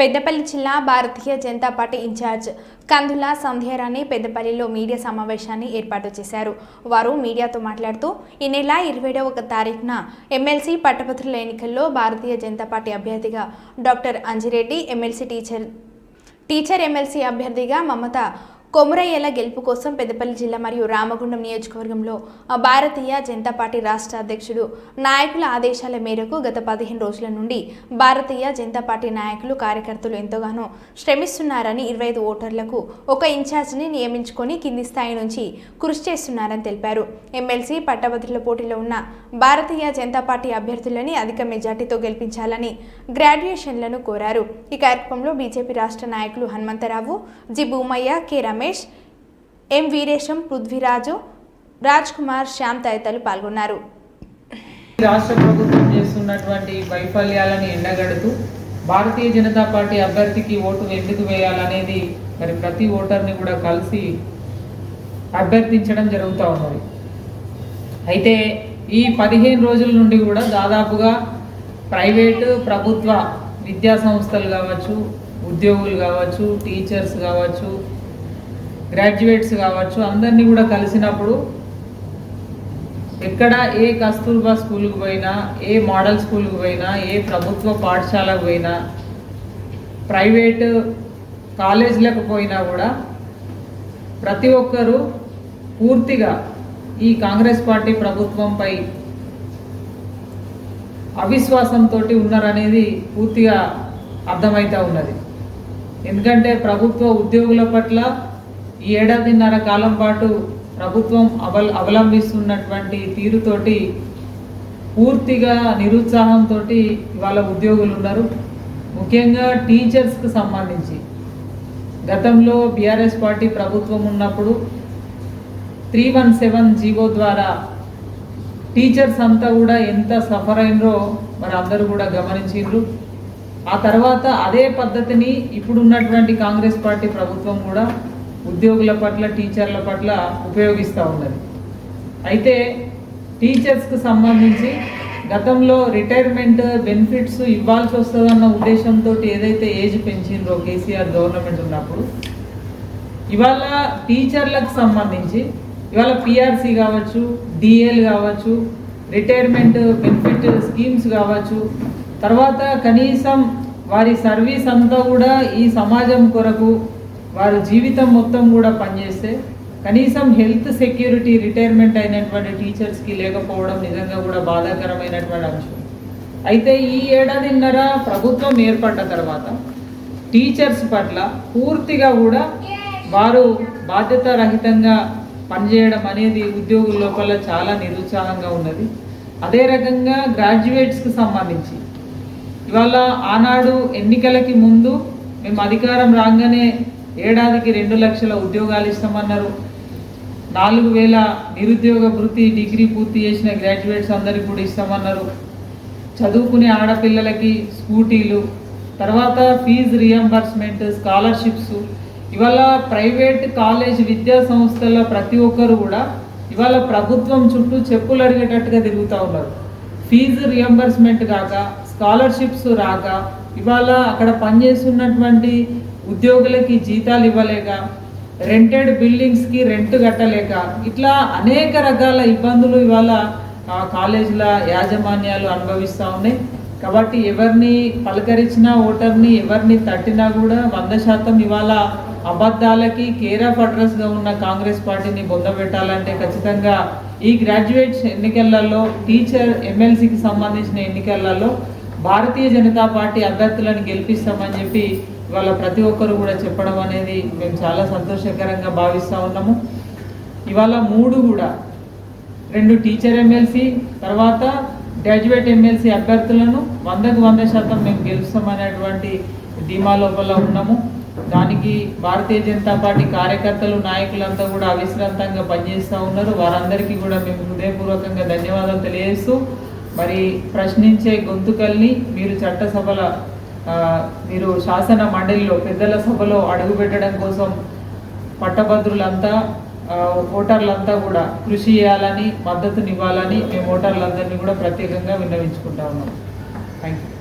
పెద్దపల్లి జిల్లా Bharatiya Janata party incharge Kandula Sandhyarani పెద్దపల్లిలో media సమావేశాన్ని ఏర్పాటు చేశారు. వారు మీడియాతో మాట్లాడుతూ ఈ నెల ఇరవై ఒక తారీఖున ఎమ్మెల్సీ పట్టభద్రుల ఎన్నికల్లో భారతీయ జనతా పార్టీ అభ్యర్థిగా doctor Anji Reddy MLC teacher teacher MLC అభ్యర్థిగా మమత కొమురయ్యల గెలుపు కోసం పెద్దపల్లి జిల్లా మరియు రామగుండం నియోజకవర్గంలో భారతీయ జనతా పార్టీ రాష్ట్ర అధ్యక్షుడు నాయకుల ఆదేశాల మేరకు గత పదిహేను రోజుల నుండి భారతీయ జనతా పార్టీ నాయకులు కార్యకర్తలు ఎంతగానో శ్రమిస్తున్నారని ఇరవై ఐదు ఓటర్లకు ఒక ఇన్ఛార్జిని నియమించుకొని కింది స్థాయి నుంచి కృషి చేస్తున్నారని తెలిపారు. ఎమ్మెల్సీ పట్టభద్రుల పోటీలో ఉన్న భారతీయ జనతా పార్టీ అభ్యర్థులని అధిక మెజార్టీతో గెలిపించాలని గ్రాడ్యుయేషన్లను కోరారు. ఈ కార్యక్రమంలో బీజేపీ రాష్ట్ర నాయకులు Hanumantharao G Bhumaiah K Ramesh Ramesh M Veeresham Prithviraj Raj Kumar Shyam తదితరులు పాల్గొన్నారు. రాష్ట్ర ప్రభుత్వం చేస్తున్నటువంటి వైఫల్యాలను ఎండగడుతూ భారతీయ జనతా పార్టీ అభ్యర్థికి ఓటు ఎందుకు వేయాలనేది మరి ప్రతి ఓటర్ని కూడా కలిసి అభ్యర్థించడం జరుగుతూ ఉన్నది. అయితే ఈ పదిహేను రోజుల నుండి కూడా దాదాపుగా ప్రైవేటు ప్రభుత్వ విద్యా సంస్థలు కావచ్చు ఉద్యోగులు కావచ్చు టీచర్స్ కావచ్చు గ్రాడ్యుయేట్స్ కావచ్చు అందరినీ కూడా కలిసినప్పుడు ఎక్కడ ఏ కస్తూర్బా స్కూల్కి పోయినా ఏ మోడల్ స్కూల్కి పోయినా ఏ ప్రభుత్వ పాఠశాలకు పోయినా ప్రైవేటు కాలేజీలకు పోయినా కూడా ప్రతి ఒక్కరూ పూర్తిగా ఈ కాంగ్రెస్ పార్టీ ప్రభుత్వంపై అవిశ్వాసంతో ఉన్నారనేది పూర్తిగా అర్థమవుతూ ఉన్నది. ఎందుకంటే ప్రభుత్వ ఉద్యోగుల పట్ల ఏడాదిన్నర కాలం పాటు ప్రభుత్వం అవల్ అవలంబిస్తున్నటువంటి తీరుతోటి పూర్తిగా నిరుత్సాహంతో ఇవాళ ఉద్యోగులు ఉన్నారు ముఖ్యంగా టీచర్స్కి సంబంధించి. గతంలో బీఆర్ఎస్ పార్టీ ప్రభుత్వం ఉన్నప్పుడు త్రీ వన్ సెవెన్ జీవో ద్వారా టీచర్స్ అంతా కూడా ఎంత సఫర్ అయినరో మరి అందరూ కూడా గమనించిండ్రు. ఆ తర్వాత అదే పద్ధతిని ఇప్పుడున్నటువంటి కాంగ్రెస్ పార్టీ ప్రభుత్వం కూడా ఉద్యోగుల పట్ల టీచర్ల పట్ల ఉపయోగిస్తూ ఉన్నది అయితే టీచర్స్కు సంబంధించి గతంలో రిటైర్మెంట్ బెనిఫిట్స్ ఇవ్వాల్సి వస్తుందన్న ఉద్దేశంతో ఏదైతే ఏజ్ పెంచిండ్రో కేసీఆర్ గవర్నమెంట్ ఉన్నప్పుడు ఇవాళ టీచర్లకు సంబంధించి ఇవాళ పిఆర్సీ కావచ్చు డిఎల్ కావచ్చు రిటైర్మెంట్ బెనిఫిట్ స్కీమ్స్ కావచ్చు తర్వాత కనీసం వారి సర్వీస్ అంతా కూడా ఈ సమాజం కొరకు వారు జీవితం మొత్తం కూడా పనిచేస్తే కనీసం హెల్త్ సెక్యూరిటీ రిటైర్మెంట్ అయినటువంటి టీచర్స్కి లేకపోవడం నిజంగా కూడా బాధాకరమైనటువంటి అంశం. అయితే ఈ ఏడాదిన్నర ప్రభుత్వం ఏర్పడ్డ తర్వాత టీచర్స్ పట్ల పూర్తిగా కూడా వారు బాధ్యతారహితంగా పనిచేయడం అనేది ఉద్యోగుల లోపల చాలా నిరుత్సాహంగా ఉన్నది. అదే రకంగా గ్రాడ్యుయేట్స్కి సంబంధించి ఇవాళ ఆనాడు ఎన్నికలకి ముందు మేము అధికారం రాగానే ఏడాదికి రెండు లక్షల ఉద్యోగాలు ఇస్తామన్నారు. నాలుగు వేల నిరుద్యోగ వృత్తి డిగ్రీ పూర్తి చేసిన గ్రాడ్యుయేట్స్ అందరికి కూడా ఇస్తామన్నారు. చదువుకునే ఆడపిల్లలకి స్కూటీలు తర్వాత ఫీజు రియంబర్స్మెంట్ స్కాలర్షిప్స్. ఇవాళ ప్రైవేట్ కాలేజ్ విద్యా సంస్థల ప్రతి ఒక్కరు కూడా ఇవాళ ప్రభుత్వం చుట్టూ చెప్పులు అడిగేటట్టుగా తిరుగుతూ ఉన్నారు. ఫీజు రియంబర్స్మెంట్ కాక స్కాలర్షిప్స్ రాక ఇవాళ అక్కడ పనిచేస్తున్నటువంటి ఉద్యోగులకి జీతాలు ఇవ్వలేక రెంటెడ్ బిల్డింగ్స్కి రెంట్ కట్టలేక ఇట్లా అనేక రకాల ఇబ్బందులు ఇవాళ కాలేజీల యాజమాన్యాలు అనుభవిస్తూ ఉన్నాయి. కాబట్టి ఎవరిని పలకరించినా ఓటర్ని ఎవరిని తట్టినా కూడా వంద శాతం ఇవాళ అబద్ధాలకి కేర్ ఆఫ్ అడ్రస్గా ఉన్న కాంగ్రెస్ పార్టీని బొందబెట్టాలంటే ఖచ్చితంగా ఈ గ్రాడ్యుయేట్స్ ఎన్నికలలో టీచర్ ఎమ్మెల్సీకి సంబంధించిన ఎన్నికలలో భారతీయ జనతా పార్టీ అభ్యర్థులను గెలిపిస్తామని చెప్పి ఇవాళ ప్రతి ఒక్కరు కూడా చెప్పడం అనేది మేము చాలా సంతోషకరంగా భావిస్తూ ఉన్నాము. ఇవాళ మూడు కూడా. రెండు టీచర్ ఎమ్మెల్సీ తర్వాత గ్రాడ్యుయేట్ ఎమ్మెల్సీ అభ్యర్థులను వందకు వంద శాతం మేము గెలుస్తామనేటువంటి ధీమా లోపల ఉన్నాము. దానికి భారతీయ జనతా పార్టీ కార్యకర్తలు నాయకులంతా కూడా అవిశ్రాంతంగా పనిచేస్తూ ఉన్నారు. వారందరికీ కూడా మేము హృదయపూర్వకంగా ధన్యవాదాలు తెలియజేస్తూ మరి ప్రశ్నించే గొంతుకల్ని మీరు చట్టసభల మీరు శాసన మండలిలో పెద్దల సభలో అడుగు పెట్టడం కోసం పట్టభద్రులంతా ఓటర్లంతా కూడా కృషి చేయాలని మద్దతునివ్వాలని మేము ఓటర్లందరినీ కూడా ప్రత్యేకంగా విన్నవించుకుంటా ఉన్నాం. Thank you